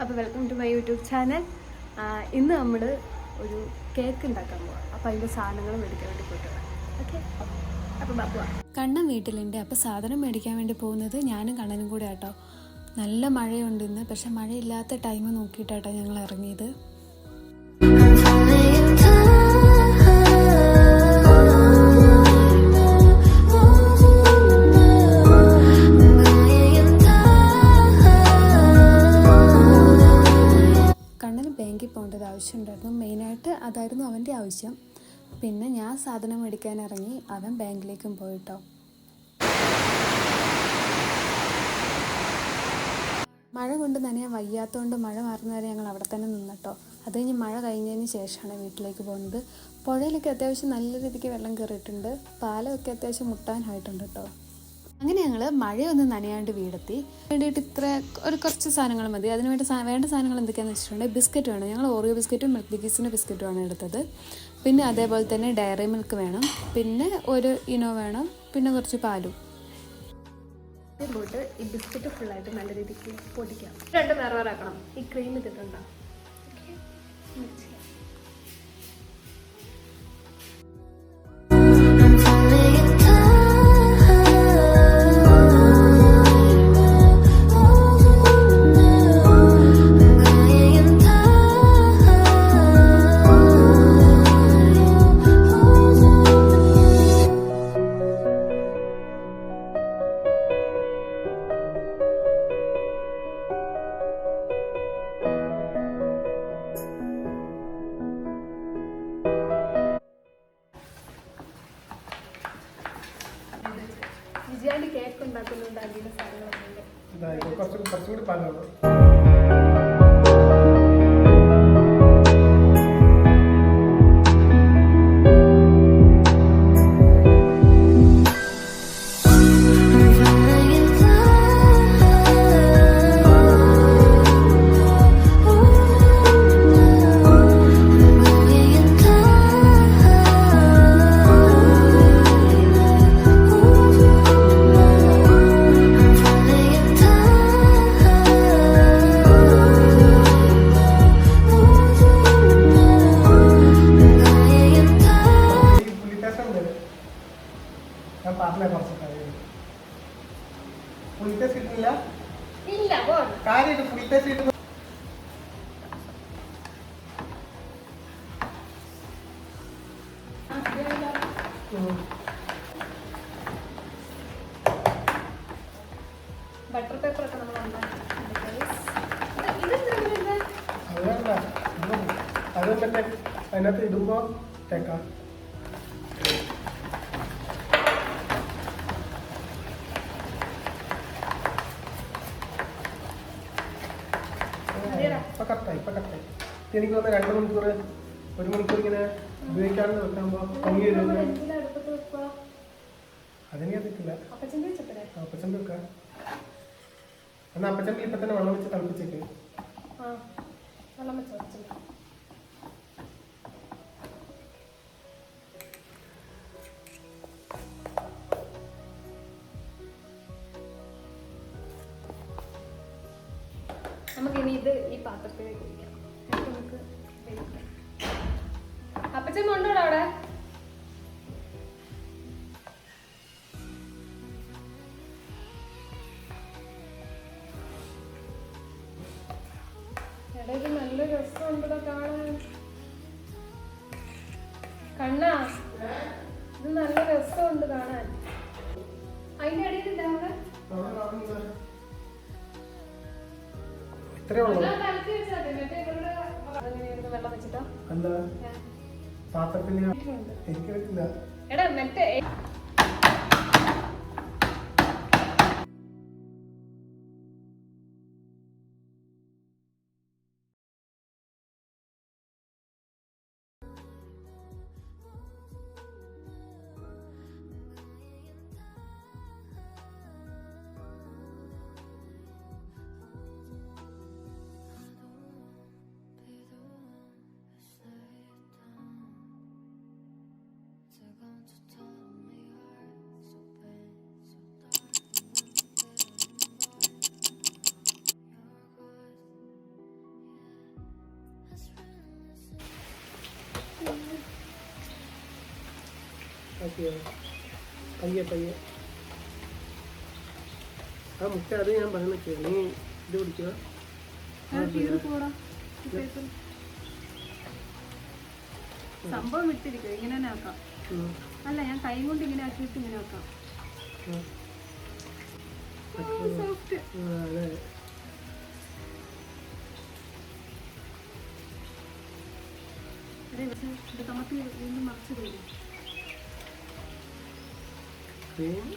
അപ്പോൾ welcome to my YouTube channel ഇന്ന് നമ്മൾ ഒരു കേക്ക് ഉണ്ടാക്കാൻ പോവാം. അപ്പോൾ അതിന്റെ സാധനങ്ങൾ മേടിക്കാൻ വേണ്ടി പോയിട്ട് ഓക്കെ അപ്പോൾ ബാപ്പുവാ കണ്ണൻ വീട്ടിലുണ്ട്. അപ്പോൾ സാധനം മേടിക്കാൻ വേണ്ടി പോകുന്നത് ഞാനും കണ്ണനും കൂടെ ആട്ടോ. നല്ല മഴയുണ്ട് ഇന്ന്. പക്ഷെ മഴയില്ലാത്ത ടൈം നോക്കിയിട്ടാട്ടോ ഞങ്ങൾ ഇറങ്ങിയത്. ആവശ്യം പിന്നെ ഞാൻ സാധനം മേടിക്കാൻ ഇറങ്ങി. അവൻ ബാങ്കിലേക്കും പോയിട്ടോ. മഴ കൊണ്ട് നനയാൻ വയ്യാത്തതുകൊണ്ട് മഴ മാറുന്നവരെ ഞങ്ങൾ അവിടെ തന്നെ നിന്നിട്ടോ. അത് കഴിഞ്ഞ് മഴ കഴിഞ്ഞതിന് ശേഷമാണ് വീട്ടിലേക്ക് പോകുന്നത്. പുഴയിലൊക്കെ അത്യാവശ്യം നല്ല രീതിക്ക് വെള്ളം കയറിയിട്ടുണ്ട്. പാലമൊക്കെ അത്യാവശ്യം മുട്ടാനായിട്ടുണ്ട് കേട്ടോ. അങ്ങനെ ഞങ്ങൾ മഴയൊന്നും നനയാണ്ട് വീടെത്തി. വേണ്ടിയിട്ട് ഇത്ര ഒരു കുറച്ച് സാധനങ്ങൾ മതി. അതിന് വേണ്ടി വേണ്ട സാധനങ്ങൾ എന്തൊക്കെയാണെന്ന് വെച്ചിട്ടുണ്ടെങ്കിൽ ബിസ്ക്കറ്റ് വേണം. ഞങ്ങൾ ഓറിയോ ബിസ്ക്കറ്റും മിൽക്ക് ബിക്കീസിന്റെ ബിസ്ക്കറ്റുമാണ് എടുത്തത്. പിന്നെ അതേപോലെ തന്നെ ഡയറി മിൽക്ക് വേണം. പിന്നെ ഒരു ഇനോ വേണം. പിന്നെ കുറച്ച് പാലും. പോയിട്ട് ഈ ബിസ്ക്കറ്റ് ഫുള്ളായിട്ട് നല്ല രീതിക്ക് പൊടിക്കാം. രണ്ടും വേറെ വേറെ ആക്കണം. ഈ ക്രീം ഇതിട്ടുണ്ടോ വിജയാണ്ട് കേക്ക് ഉണ്ടാക്കുന്നുണ്ട് അതിന്റെ കുറച്ച് കുറച്ചുകൂടി പാലാണ് ഞാൻ പറഞ്ഞ കുറച്ച് കാര്യം പുളിറ്റേസ്റ്റ് കിട്ടുന്നില്ല ഇല്ല കാര്യമായിട്ട് കിട്ടുന്ന ഉം. ബട്ടർ പേപ്പർ ഒക്കെ നമ്മൾ ഇതെന്താ അത് മറ്റേ അതിനകത്ത് ഇടുമ്പോ തേക്കാം. ഇപ്പൊ കറക്റ്റായി ഇപ്പൊ കറക്റ്റായി എനിക്ക് തോന്നുന്നു രണ്ട് മണിക്കൂർ ഒരു മണിക്കൂർ ഇങ്ങനെ ഉപയോഗിക്കാണ്ട് വെക്കുമ്പോ പൊങ്ങി വരുന്നത് അതിനെ അതിക്കില്ല അപ്പച്ചന്റെ വെക്കാം എന്നാ അപ്പച്ചൻ ഇപ്പൊ തന്നെ വെള്ളം വെച്ച് തിളപ്പിച്ചേക്ക്. ആ വെള്ളം വെച്ചോ ഇത് ഈ പാത്രത്തിലേക്ക് അപ്പച്ചൻ കൊണ്ടോടാ അവിടെ? കാണാൻ. കണ്ണാ ഇത് നല്ല രസമുണ്ട് കാണാൻ. അതിന്റെ ഇടയിൽ വെള്ളം വെച്ചിട്ടാ? എന്താ? പാത്രത്തിന് എടാ എനിക്കറിയത്തില്ല പയ്യെ പയ്യെ ആ മുട്ട അത് ഞാൻ പറഞ്ഞു വെക്കുക നീ ഇത് പിടിക്കുക സംഭവം വിട്ടിരിക്കുക ഇങ്ങനെ തന്നെ ആക്കാം അല്ല ഞാൻ കൈ കൊണ്ട് ഇങ്ങനെ ആക്കിയിട്ട് ഇങ്ങനെ വെക്കാം. സോഫ്റ്റ് നമുക്ക് വീണ്ടും മറിച്ച് തരും. ക്രീം?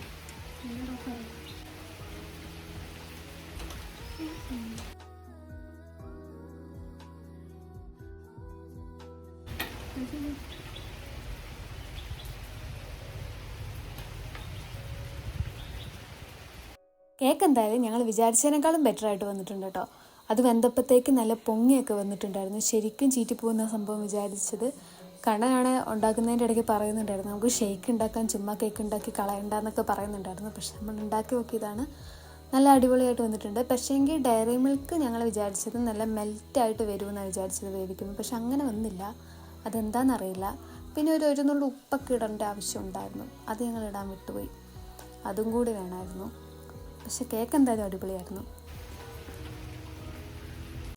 കേക്ക് എന്തായാലും ഞങ്ങൾ വിചാരിച്ചതിനേക്കാളും ബെറ്റർ ആയിട്ട് വന്നിട്ടുണ്ട് കേട്ടോ. അത് വെന്തപ്പത്തേക്ക് നല്ല പൊങ്ങിയൊക്കെ വന്നിട്ടുണ്ടായിരുന്നു. ശരിക്കും ചീറ്റിപ്പോകുന്ന സംഭവം വിചാരിച്ചത് കണ്ണനാണ് ഉണ്ടാക്കുന്നതിന്റെ ഇടയ്ക്ക് പറയുന്നുണ്ടായിരുന്നു. നമുക്ക് ഷേക്ക് ഉണ്ടാക്കാൻ ചുമ്മാ കേക്ക് ഉണ്ടാക്കി കളയണ്ടെന്നൊക്കെ പറയുന്നുണ്ടായിരുന്നു. പക്ഷെ നമ്മൾ ഉണ്ടാക്കി നോക്കിയതാണ് നല്ല അടിപൊളിയായിട്ട് വന്നിട്ടുണ്ട്. പക്ഷേ എങ്കിൽ ഡയറി മിൽക്ക് ഞങ്ങൾ വിചാരിച്ചത് നല്ല മെൽറ്റായിട്ട് വരുമെന്നാണ് വിചാരിച്ചത് വേവിക്കുമ്പോൾ പക്ഷെ അങ്ങനെ വന്നില്ല. അതെന്താണെന്നറിയില്ല പിന്നെ ഒരു ഒരു നുള്ളു ഉപ്പൊക്കെ ഇടേണ്ട ആവശ്യം ഉണ്ടായിരുന്നു. അത് ഞങ്ങൾ ഇടാൻ വിട്ടുപോയി. അതും കൂടി വേണമായിരുന്നു. പക്ഷെ കേക്ക് എന്തായാലും അടിപൊളിയായിരുന്നു.